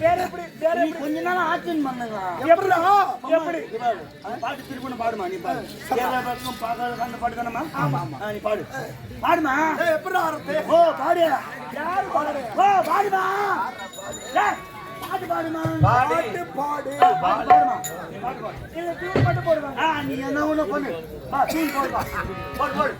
வேற எப்படி வேற எப்படி? கொஞ்ச நாள் ஆக்ஷன் பண்ணுங்க எப்படிடா எப்படி? பாட்டு திருப்பி பாடுமா நீ பாடு. பாட்டுக்கும் பார்க்காத பாட்டு தானம்மா? ஆமா ஆமா. நீ பாடு. பாடுமா? எப்படிடா ஆடுறது? ஓ பாடு. யாரு பாடு ஓ பாடுமா? பாட்டு பாடுமா? பாட்டு பாடு. பாட்டு பாட்டு பாடு. இல்ல டியூன் மட்டும் போடுவாங்க நீ என்ன ஒண்ணு பண்ணு? வா தூள் போடு போடு.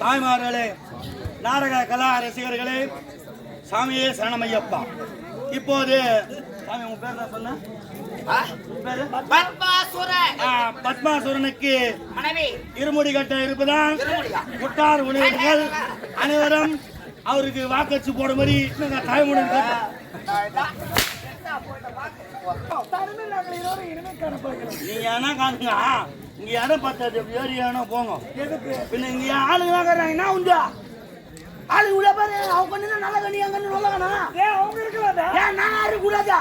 தாய்மார்களே நாடக கலா ரசிகர்களே சாமியே சரணமையப்பா. இப்போது சாமி உங்க பேர் தான் சொன்ன? உன் பேரு? பத்மாசுரன். ஆ, பத்மாசுரனுக்கு மனைவி. இருமுடி கட்ட இருப்பதால்? முட்டார் உணவர்கள் அனைவரும் அவருக்கு வாக்கச்சு போடும்படி நாங்கள் தாய்மொழி தனிமையில் நாங்கள் காணப்படுகிறோம் நீங்க என்ன காணுங்க? இங்க இடம் பத்தாது ஏறி ஏனோ போங்க. பின்ன இங்க ஆளுங்க வாங்குறாங்க என்ன உண்டா? ஆளுங்க உள்ள பாரு அவங்க கண்ணு நல்ல கண்ணி எங்க கண்ணு நல்ல கண்ணா அவங்க இருக்கலாம்டா ஏன் நான் யாரு கூடாதா?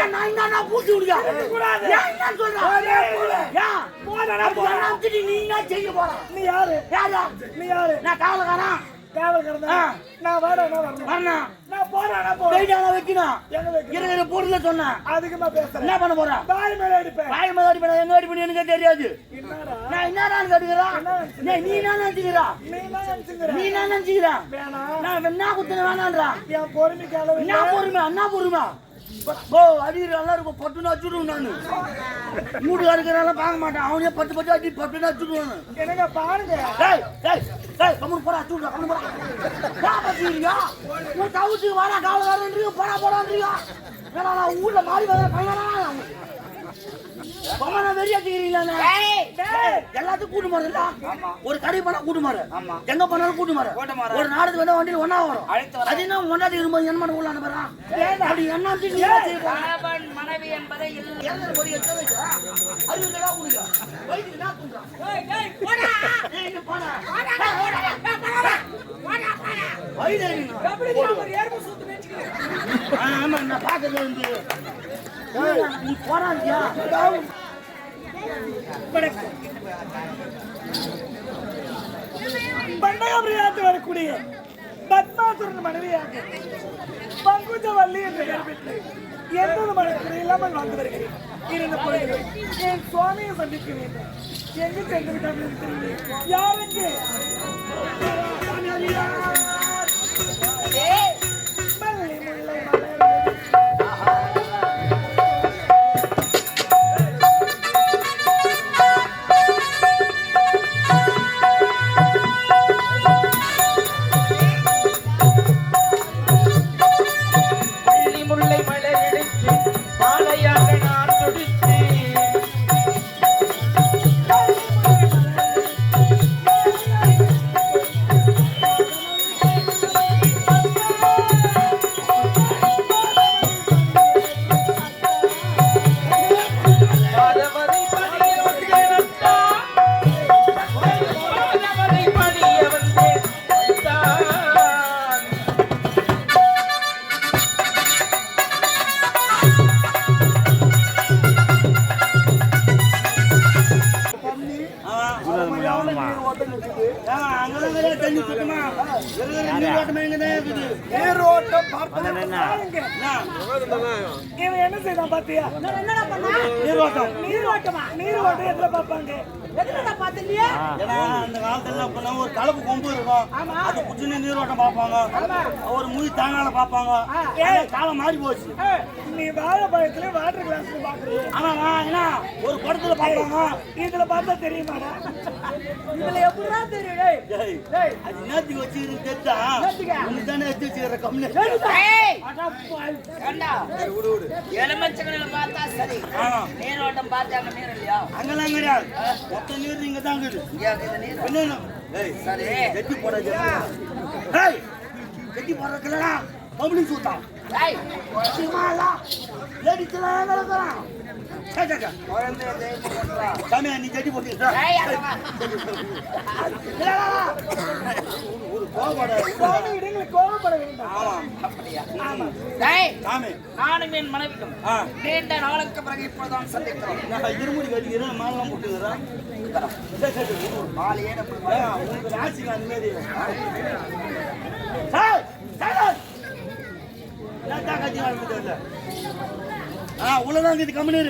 ஏன் நான் என்ன நான் பூச்சி கூடாது. ஏன் என்ன சொல்றேன். ஏன் போடா, அமுத்திட்டு நீ என்ன செய்ய போற. நீ யாரு? யாரா? நீ யாரு? நான் காவலக்காரன் காவல்காரன் ஆ. நான் வரேன் வரணும். போறேன் போறேன். வைக்கணும்? இருக்கிற பொருளை சொன்னேன் பேசுறேன். என்ன பண்ண போற? பாய் மேல அடிப்பேன். வாய் மேல அடிப்பேன். எங்க அடிப்பேன் எனக்கு தெரியாது. என்னடா? நான் என்னடான்னு கேட்டுக்கிறேன் நீ என்ன நினைச்சுக்கிறா? நீ என்ன நினைச்சுக்கிற நீ என்ன நான் குத்துன வேணான்றா? என் பொறுமைக்கு என்ன பொறுமை? என்ன பொறுமை? ஓ அடிக்கிற நல்லா இருக்கும். பட்டுன்னு வச்சுடுவேன் நானு. மூடு அடிக்கிறனால பார்க்க மாட்டேன். அவனே பட்டு பட்டு அடி பட்டுன்னு வச்சுடுவேன் என்னங்க பாருங்க. டேய் டேய் டேய் கம்முனு போடா அச்சுடுறா கம்முனு போடா. பத்திரியா உன் தவுச்சு வாடா காவலக்காரன்றீங்க போடா போடான்றீங்க ஏன்னா நான் ஊர்ல மாறி வர பையனா? பொம்மனை டேய், எல்லாத்துக்கும் கூட்டு மாறுல ஒரு கடை போனா கூட்டு மாறு. எங்க போனாலும் கூட்டு மாறு. ஒரு நாடுக்கு வந்தா வண்டியில் ஒண்ணா வரும். அது என்ன ஒன்னாடி இருக்கும்போது என்ன பண்ண உள்ள அனுப்புறான் அப்படி என்ன மனைவி என்பதை. வயிறு ஆமா, நான் பார்க்கறது வந்து. ஏய், நீ போறான்டியா? பண்டகபிரியாத்து வரக்கூடிய பத்மாசுரன் மனைவியாக பங்குஜவல்லி என்ற கருவிட்டு எந்தொரு மனக்குறை இல்லாமல் வாழ்ந்து வருகிறேன் இருந்த பொழுது என் சுவாமியை சந்திக்க வேண்டும் எங்கு சென்று விட்டார்கள் என்று தெரியவில்லை. யார் ஏன், அங்கெல்லாம் கிடையாது தண்ணி சுத்தமா? இருக்கிற நீரோட்டமே இங்கதான் இருக்குது. நீரோட்டம் என்ன? இவன் என்ன செய்தான் பாத்தியா என்னடா நீர் நீரோட்டம். நீர் நீரோட்டம் எதுல பாப்பாங்க ஏன்னா, அந்த காலத்துல அப்பெல்லாம் ஒரு கலப்பு கொம்பு இருக்கும். அது குச்சினு நீரோட்டம் பார்ப்பாங்க. ஒரு முய் தாங்கால பார்ப்பாங்க. காலம் மாறி போச்சு. நீ வாழைப்பழத்துல வாட்டர் கிளாஸ் பாக்குறீங்க ஆனா நான் என்ன? ஒரு படத்துல பார்ப்பாங்க இதுல பார்த்தா தெரியுமாடா? இதுல எப்படிடா தெரியும் டேய்? டேய், டேய், அது நேத்துக்கு வச்சுக்கிறது தெரிஞ்சா உனக்கு தானே எடுத்து வச்சுக்கிற கம்னு எலுமிச்சங்கனில பார்த்தா சரி. நீரோட்டம் பார்த்தாங்க நீர் இல்லையா? அங்கெல்லாம் கிடையாது மொத்த நீர் இங்க தான் இருக்குது சரி. பப்ளிக் நீ நானும் என் மனைவிக்கும் நீண்ட நாளுக்கு பிறகு இப்போதான் சந்திக்கிறோம். இருமுடி கட்டிக்கிறேன் மாலாம் போட்டுக்கிறேன் சே சே சே மாலையே கட்டி உள்ளதான் கம்பெனி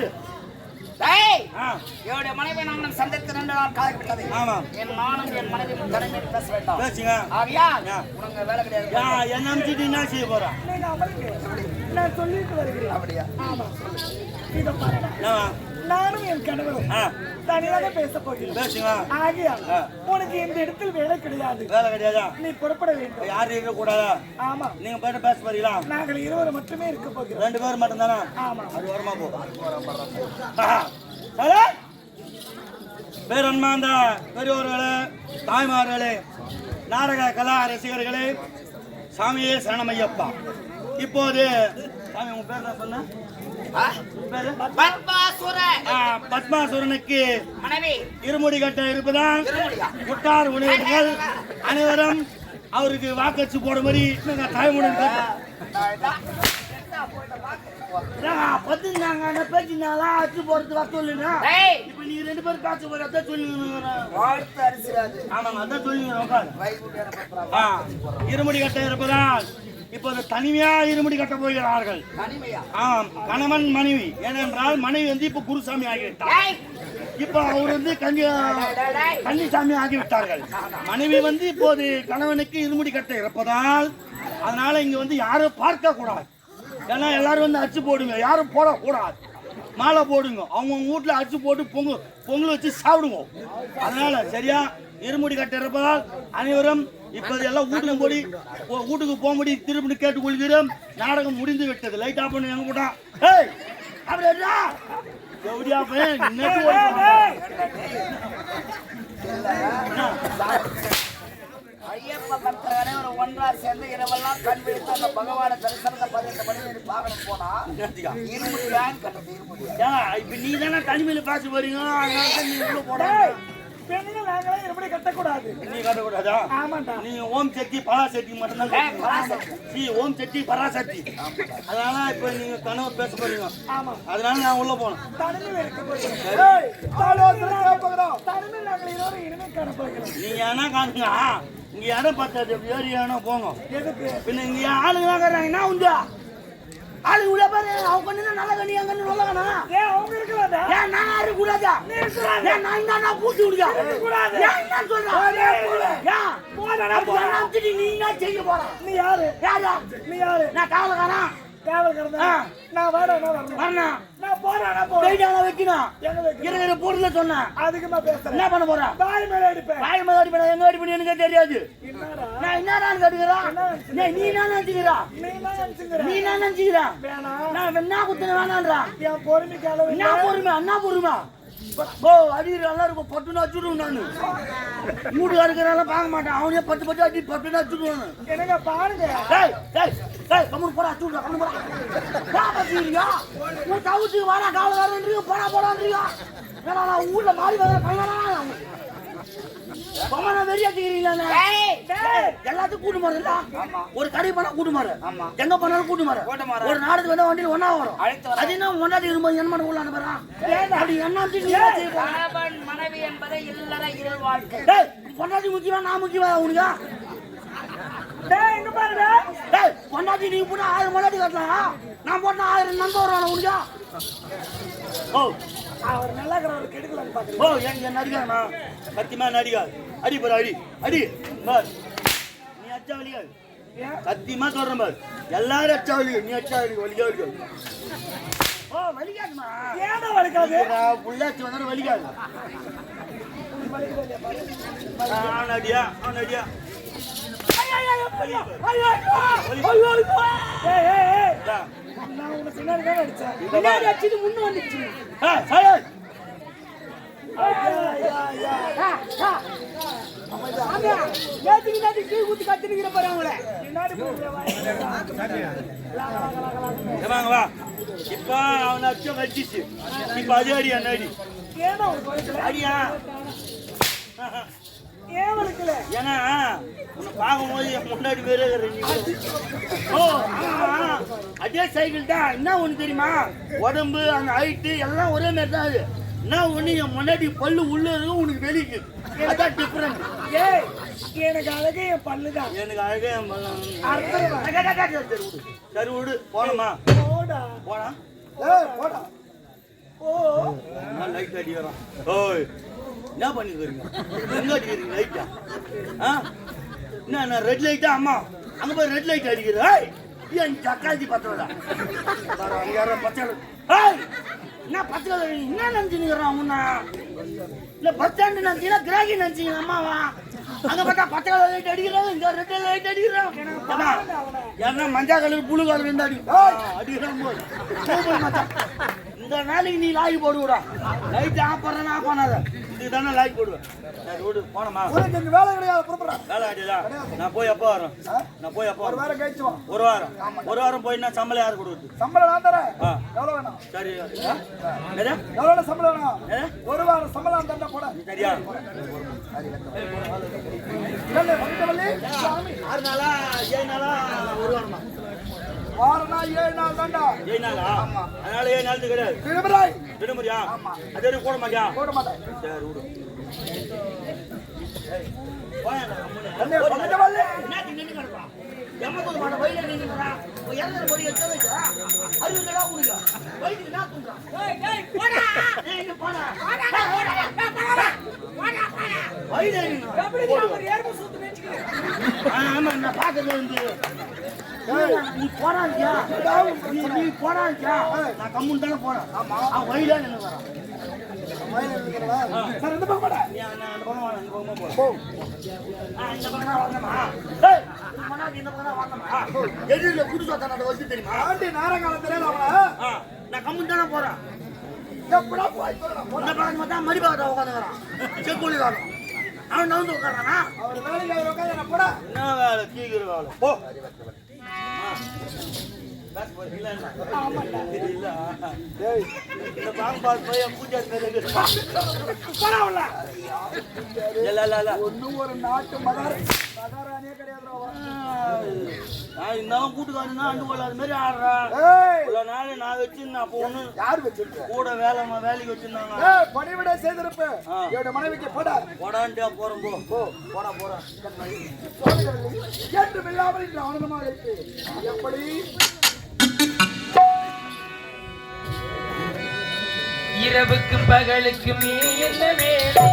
என்னுடைய மனைவி நானும் சந்தித்து ரெண்டு நாள் காலப்பட்டது ஆமா. என் நானும் என் மனைவி தனிமையில் பேச வேண்டாம். பேசுங்க. ஆகையா ஆ. உனக்கு வேலை கிடையாது. என்ன அனுப்பிச்சிட்டு என்ன செய்ய போறான் நான் சொல்லிட்டு வருகிறேன். அப்படியா? ஆமா. நானும் என் கணவரும் தனியாக பேச போகிறோம் பேசுங்க ஆகையால். உனக்கு இந்த இடத்தில் வேலை கிடையாது. வேலை கிடையாதா? நீ புறப்பட வேண்டும். யாரும் இருக்க கூடாதா? ஆமா. நீங்க போயிட்டு பேச போறீங்களா? நாங்கள் இருவர் மட்டுமே இருக்க போகிறோம். ரெண்டு பேரும் மட்டும்தானா? ஆமா. அது வரமா போ. பேர் அன்பார்ந்த பெரியோர்களே தாய்மார்களே நாடக கலா ரசிகர்களே சாமியே சரணமையப்பா. இப்போது சாமி உங்க பேர் என்ன சொன்ன? பத்மாசுரனுக்கு மனைவி. இருமுடி கட்ட இருப்பதால் இருமுடியா? முட்டார் உணவர்கள் அனைவரும் அவருக்கு வாக்கச்சு போடும்படி நாங்க தாய்மொழி பத்துனாங்க அச்சு போறது வர ஏய்! இப்ப நீ ரெண்டு பேரும் காய்ச்சி போற அதான் சொல்லுங்க ஆமாங்க சொல்லுங்க இருமுடி கட்ட இருப்பதால் இப்போது தனிமையா இருமுடி கட்ட போகிறார்கள். ஆம் கணவன் மனைவி. ஏனென்றால் மனைவி வந்து இப்ப குருசாமி ஆகிவிட்டார். இப்ப அவர் வந்து டேய். கன்னிசாமி ஆகிவிட்டார்கள். மனைவி வந்து இப்போது கணவனுக்கு இருமுடி கட்ட இருப்பதால் அதனால இங்க வந்து யாரும் பார்க்க கூடாது ஏன்னா எல்லாரும் வந்து அச்சு போடுங்க. யாரும் போடக்கூடாது. மாலை போடுங்க. அவங்க வீட்டுல அச்சு போட்டு பொங்கல் பொங்கல் வச்சு சாப்பிடுங்க அதனால சரியா இருமுடி கட்ட இருப்பதால் அனைவரும் இப்போது எல்லாம் வீட்டுக்கு போடி. வீட்டுக்கு போகும்படி திரும்பி கேட்டுக் கொள்கிறோம் நாடகம் முடிந்து விட்டது. லைட் ஆஃப் பண்ணி எங்க போட்டான். ஏய் அப்படி என்ன? எப்படியா பையன்? ஐயப்ப பக்தர் அனைவரும் ஒன்றா சேர்ந்து இரவெல்லாம் கண் விழித்து அந்த பகவான தரிசனத்தை பதினெட்டு மணி பார்க்கணும் போனா என்னத்துக்கா? இருமுடி ஏன் கண்டது இப்ப நீ தானே தனிமையில பேச போறீங்க? அதனால தான் நீ உள்ள போட பெண்கள் நாங்களே எப்படி கட்டக்கூடாது? நீ கட்டக்கூடாதா? ஆமாண்டா. நீங்க ஓம் சக்தி பராசக்தி மட்டும்தான் ஓம் சக்தி பராசக்தி. அதனால இப்ப நீங்க கனவு பேச போறீங்க. ஆமா. அதனால நான் உள்ள போனேன் தனிமையில் இருக்க போகிறோம் தனிமையில் நாங்கள் இருவரும் இனிமே காண போகிறோம். நீங்க என்ன காணுங்க? இங்க இடம் பத்தாது ஏறி ஏனோ போங்க. பின்ன இங்க ஆளுங்க என்ன உண்டா? ஆளுங்க உள்ள பாரு அவங்க கண்ணு நல்ல கண்ணி எங்க கண்ணு நல்ல கண்ணா? ஏன் அவங்க இருக்கலாம்டா. ஏன் நான் யாரு கூடாதா ஏன் நான் என்ன நான் பூட்டி விடுங்க கூடாது. ஏன் என்ன சொல்றேன். ஏன் போடா, அமுத்திட்டு நீ என்ன செய்ய போற? நீ யாரு? யாரா நீ யாரு? நான் காவலக்காரன் கிடந்தா. நான் வரேன் வரணும். நான் போறேன் போறேன். வைக்கணும். இருக்கிற பொருளை சொன்னேன் பேசுறேன். என்ன பண்ண போற? பாய் மேல அடிப்பேன். வாய் மேல அடிப்பேன். எங்க அடிப்பேன் எனக்கு தெரியாது. நான் என்னடான்னு கேட்டுக்கிறா? என்ன நீ என்ன நினைச்சுக்கிறா? நீ என்ன நினைச்சுக்கிறா? நான் என்ன குத்துன வேணான்றா? என் பொறுமைக்கு என்ன பொறுமை? என்ன பொறுமை. ஓ அடிக்கிற எல்லாம் இருக்கும். பட்டுன்னு அச்சுடுவேன் நானு. மூடு அடிக்கிறனால பார்க்க மாட்டேன். அவனே பட்டு பட்டு அடி பட்டுன்னு அச்சுடுவானு என்னங்க பாருங்க. டேய் டேய் டேய் கம்முனு போடா அச்சுடுடா கம்முனு போடா. பத்திரியா? உன் தவுச்சு வாடா காவல வரன்றீங்க போடா போடான்றீங்க ஏன்னா நான் ஊர்ல மாறி வர பையனா? பொம்மனை டேய் எல்லாத்துக்கும் கூட்டு மாறல ஒரு கடை போனா கூட்டு மாறு. எங்க போனாலும் கூட்டு மாறு. ஒரு நாடுக்கு வந்தா வண்டியில் ஒண்ணா வரும். அது என்ன ஒன்னாடி இருக்கும்போது என்ன பண்ண உள்ள அனுப்புறான் அப்படி என்ன மனைவி என்பதை இல்லற இரு வாழ்க்கை டேய் பொண்டாட்டி முக்கியமா நான் முக்கியமா உனக்கு? பொண்டாட்டி நீ போனா ஆயிரம் பொண்டாட்டி கட்டலாம். நான் போட்டா ஆயிரம் நம்ப வருவான உனக்கு? ஓ. அவர் நல்லா இருக்கிறவர் கெடுக்கலன்னு பாக்குறேன் ஓ எங்க நடிகானா? சத்தியமா நடிகாது அடி பாரு அடி அடி. பார். நீ அச்சா வலிகாது. சத்தியமா சொல்றேன் பாரு. எல்லாரும் அச்சா வலி நீ அச்சா வலி வலிக்கா வலிக்காது ஓ வலிக்காதுமா ஏன்டா வலிக்காது புள்ளாச்சி வந்தாலும் வலிக்காது அவன் அடியா அவன் அடியா. ஏய் ஏய் ஏய். இந்தா. நான் உன்னை பின்னாடி தான் அடிச்சேன் பாரு. அடிச்சது முன்ன வந்துச்சு. ஏய், சைலண்ட். ஐயா, ஐயா, ஐயா. நேத்துக்கு நேத்து டீ ஊத்தி கத்தினுக்கிற பாரு அவங்கள. பின்னாடி போடுற வாய். வாங்க வா. இப்ப அவனை அச்சம் வச்சிச்சு இப்ப அதே அடி? என்ன அடி ஏன்னா வளர்க்கல ஏன்னா பார்க்கும்போது என் முன்னாடி வேற ஓ ஆமா அதே சைக்கிள் தான். என்ன ஒண்ணு தெரியுமா? உடம்பு அந்த ஹைட்டு எல்லாம் ஒரே மாதிரி தான் அது. என்ன ஒண்ணு? என் முன்னாடி பல்லு உள்ள உனக்கு வெளிக்கு. அதான் டிஃபரெண்ட் ஏய் எனக்கு அழகே என் பல்லுதான் எனக்கு அழகே என் பல்லு. சரி, விடு. போனோமா போடா. போனா ஏய் போடா. ஓ. லைட் அடிக்கிறோம் ஓய் என்ன பண்ணிக்கிறீங்க எங்க அடிக்கிறீங்க லைட்டா ஆ? என்ன ரெட் லைட்டா அம்மா? அங்க போய் ரெட் லைட் அடிக்கிற ஏய் ஏன் தக்காளி பத்தவதா யாரோ பச்சை ஏய் என்ன பச்சை என்ன நினைச்சுக்கிறான் உன்ன? இல்ல பஸ் ஸ்டாண்டு நினைச்சீங்கன்னா கிராகி நினைச்சீங்க அம்மாவா அங்க பார்த்தா பச்சை லைட் அடிக்கிறாங்க இங்க ரெட் லைட் அடிக்கிறாங்க ஏன்னா மஞ்சள் கலர் புழு கலர் இருந்தா அடி அடிக்கிறான் இந்த நாளைக்கு நீ லாகி போடுவிடா லைட் ஆஃப் பண்ணா ஆஃப் பண்ணாத. இதுக்கு தானே லாய் போடுவேன். சரி விடு போனமா? உனக்கு இந்த வேலை கிடையாது புறப்படுறேன் வேலை ஆடிதா நான் போய் எப்போ வரேன் நான் போய் எப்போ ஒரு வேலை கழிச்சு ஒரு வாரம். ஒரு வாரம் போயின்னா சம்பளம் யார் கொடுக்குது சம்பளம் நான் தரேன். ஆ. எவ்வளவு வேணும்? சரி? எவ்வளவு சம்பளம் வேணும்? ஒரு வாரம் சம்பளம் தந்தா போட. சரியா ஆறு நாளா ஏழு நாளா ஒரு வாரமா? வாரம்னா ஏழு நாள் தாண்டா ஏழு நாளா? அதனால ஏழு கிடையாது விடுமுறை. விடுமுறையா? அது மாட்டியா? மாட்டேன். சரி விடு. போடா. வயல்ல ஆமா, நான் பார்த்தது வந்து. நீ போடாதியா? நீ நீ போடாதியா? நான் கம்முன்னு தானே போறேன். அவன் வயல்ல நின்னு வரான். சார் இந்த பக்கம் போட நீ அந்த பக்கம் வா, இந்த பக்கமா போ. ஆ, இந்த பக்கம் தான் வரணுமா? ஏய், இந்த பக்கம் இந்த பக்கம் தான் வரணுமா? எதிரில புது சொத்தை நட வந்து தெரியுமா ஆண்டி நேரங்காலம் தெரியல அவன ஆ, நான் கம்முன்னு தானே போறேன் எப்படா போய் சொல்லலாம் இந்த பக்கம் பார்த்தா மடி பக்கத்தில் உட்காந்துக்கிறான் செக்குழி காலம் அவன் நவுந்து உட்காரானா அவர் வேலைக்கு அவர் உட்காந்து போட? என்ன வேலை? தீக்கிற வேலை. போ. ஒண்ணும் ஒரு நாட்டு மகார் மகாராணியே கிடையாது நான் இருந்தாலும் கூட்டுக்காரனா அண்டு கொள்ளாத மாதிரி ஆடுறான் ஏய்! இவ்வளவு நாள் நான் வச்சிருந்தேன் அப்போ ஒண்ணு யார் வச்சிருக்க? கூட வேலை வேலைக்கு வச்சிருந்தாங்க. ஏய் பணிவிட செய்திருப்பு. ஆ. என்னோட மனைவிக்கு போட. போடான்ட்டே போறோம் போ. போ போடா போடா. என்று இல்லாமல் இன்று ஆனந்தமாக இருக்கு. எப்படி? இரவுக்கும் பகலுக்கும் நீ என்ன வேலை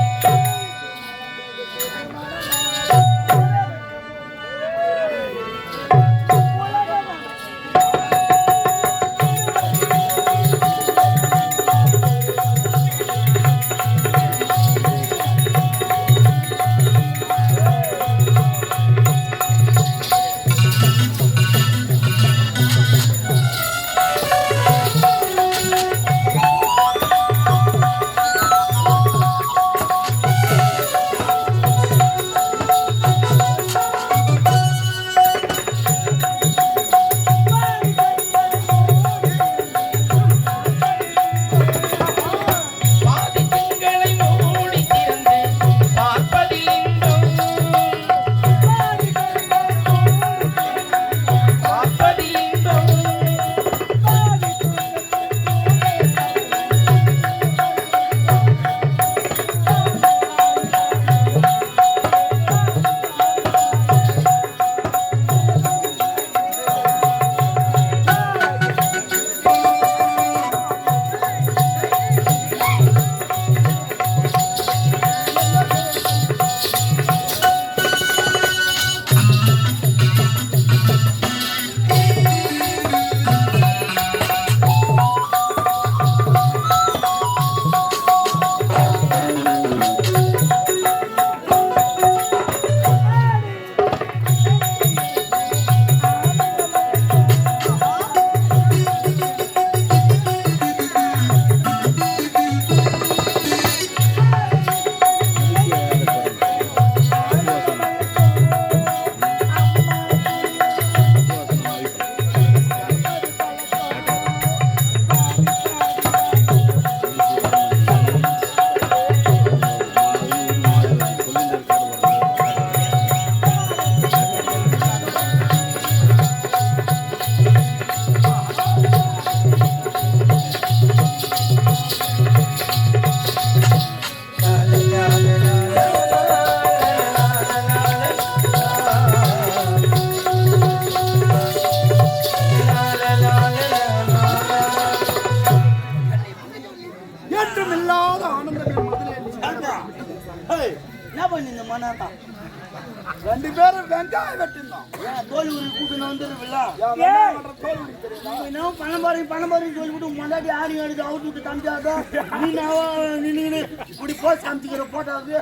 மாற்றம் இல்லாத ஆனந்தம் என்ன பண்ணீங்க மனாத்தா ரெண்டு பேரும் வெங்காயம் வெட்டிருந்தோம். தோல் உரி கூட்டணும் வந்துருவில்ல என்ன பணம் பாரு பணம் பாருன்னு சொல்லிவிட்டு முன்னாடி ஆடி ஆடிட்டு அவுட்டு விட்டு தம்பியாதான் நீ நான் நின்று இப்படி போஸ்ட் காமிச்சிக்கிற போட்டோவுக்கு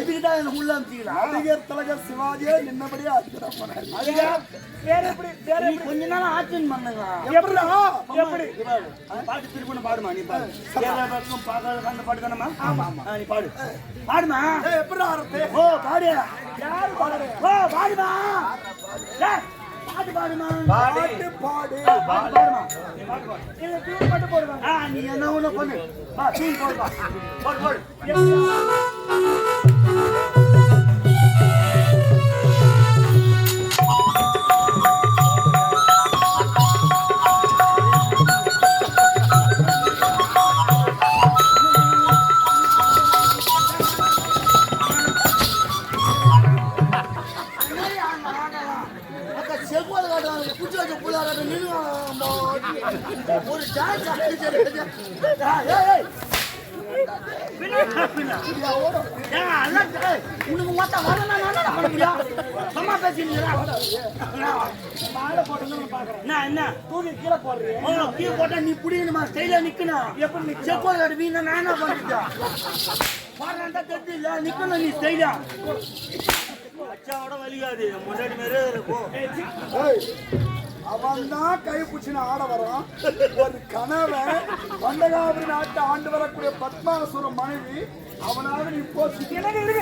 இதுக்கு தான் எனக்கு உள்ள அமிச்சிக்கலாம் நடிகர் திலகர் சிவாஜியே நின்னபடியே போனாரு. அதுக்கா வேற எப்படி? வேற நீ கொஞ்ச நாள் ஆட்சின் பண்ணுங்க. எப்படிடா? எப்படி? பாட்டு திருப்பி பாடுமா நீ பாடு. அந்த பாட்டு தானம்மா? ஆமா ஆமா. நீ பாடு. பாடுமா? ஆடுறது? ஓ பாடு. யாரு பாடுறது? ஓ பாடுமா. பாட்டு பாடுமா பாட்டு பாடு. பாட்டு பாடுமா? நீ பாட்டு போடுவாங்க நீ என்ன ஒண்ணு பண்ணு. வா சீன் போடு போடு. உனக்கு மொத்த வரணும் பண்ண முடியும் சும்மா பேசிக்கிறா மாலை என்ன தூக்கி கீழே போடுறீங்க கீழே போட்டா நீ ஸ்டைலா நிக்கணும் எப்படி செப்பல் நான் என்ன பாடுறா தெரிஞ்சு இல்ல நிக்கணும் நீ ஸ்டைலா அச்சாவோட வலிக்காது முன்னாடி இருக்கும் ஏய், அவன்தான் கை பிடிச்சின்னு ஆட வரான் ஒரு கணவன் பண்டகாபுரி நாட்டை ஆண்டு வரக்கூடிய பத்மாசுர மனைவி அவனாவது நீ இப்போ இருங்க இருங்க.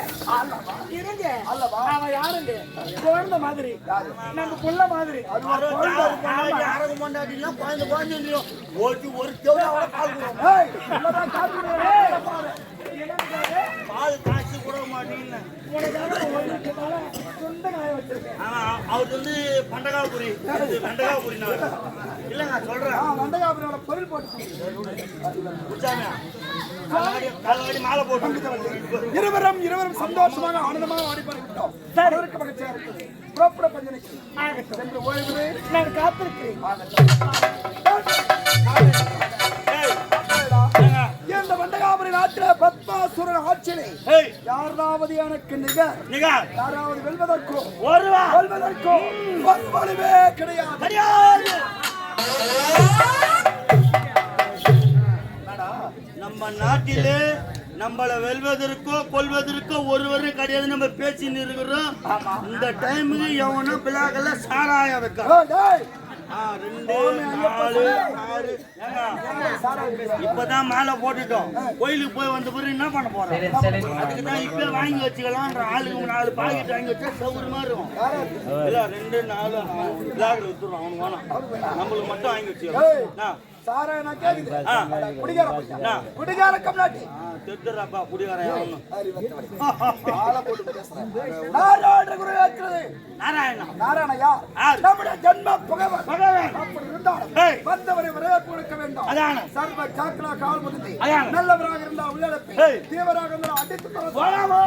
இருங்க. அல்லவா? அவன் யாருங்க? குழந்தை மாதிரி. நம்ம புள்ள மாதிரி. அது ஒரு குழந்தை. அரகு மண்டாட்டிலாம் குழந்தை குழந்தை ஓட்டி ஒரு ஏய், உள்ளதான் காட்டுறேன். ஏய், என்னங்க பால் காய்ச்சி கூட மாட்டீங்கன்னு உனக்காக ஒரு நிமிஷத்தால சொந்த காய வச்சிருக்கேன் ஆனா அவர் வந்து பண்டகாபுரி பண்டகாபுரி இல்லைங்க சொல்றேன். ஆ, பண்டகாபுரியோட பொருள் போட்டு காலவாடி மாலை போட்டு இருவரும் இருவரும் சந்தோஷமாக ஆனந்தமாக ஆடிப்பாடி விட்டோம். அதற்கு மகிழ்ச்சியா இருக்குது புறப்பட பஞ்சனைக்கு சென்று ஓய்வு. நான் காத்திருக்கிறேன். நாட்டில பத்மாசுரன் ஆட்சியிலே யாராவது எனக்கு நிகர் நிகார், யாராவது வெல்வதற்கும் ஒருவா வெல்வதற்கும் வன்மொழிவே கிடையாது. கிடையாது. நம்ம நாட்டிலே நம்மளை வெல்வதற்கோ கொல்வதற்கோ ஒருவரும் கிடையாது. நம்ம பேசின்னு இருக்கிறோம். இந்த டைமுக்கு எவனும் பிளாக்கல்ல சாராயம் வைக்க. இப்பதான் மாலை போட்டுட்டோம். கோயிலுக்கு போய் வந்த பிறகு என்ன பண்ண போறோம்? அதுக்கு தான் இப்ப வாங்கி வச்சுக்கலாம்ன்ற ஆளுங்க நாலு பாக்கெட் வாங்கி வச்சா சௌகரியமா இருக்கும். இல்ல ரெண்டு நாலு பிளாக்ல வித்துறோம் அவனுக்கு வேணாம். நம்மளுக்கு மட்டும் வாங்கி வச்சுக்கலாம்? சாரா நான் கேக்குது. குடிகார? குடிகார கம்நாட்டி ஆளை போட்டு பேசுறேன். நாராயண குரு ஏற்கிறது. நாராயணா நாராயண யார்? யார்? நம்முடைய ஜென்ம பகவன். பகவான் அப்படி இருந்தாலும் ஏய். வந்தவரை வரவேற்பு கொடுக்க வேண்டும். அதான சர்வ சாக்கலா கால். நல்லவராக இருந்தால் உள்ளடப்பி. தீவராக இருந்தால் அடித்து. போலாமோ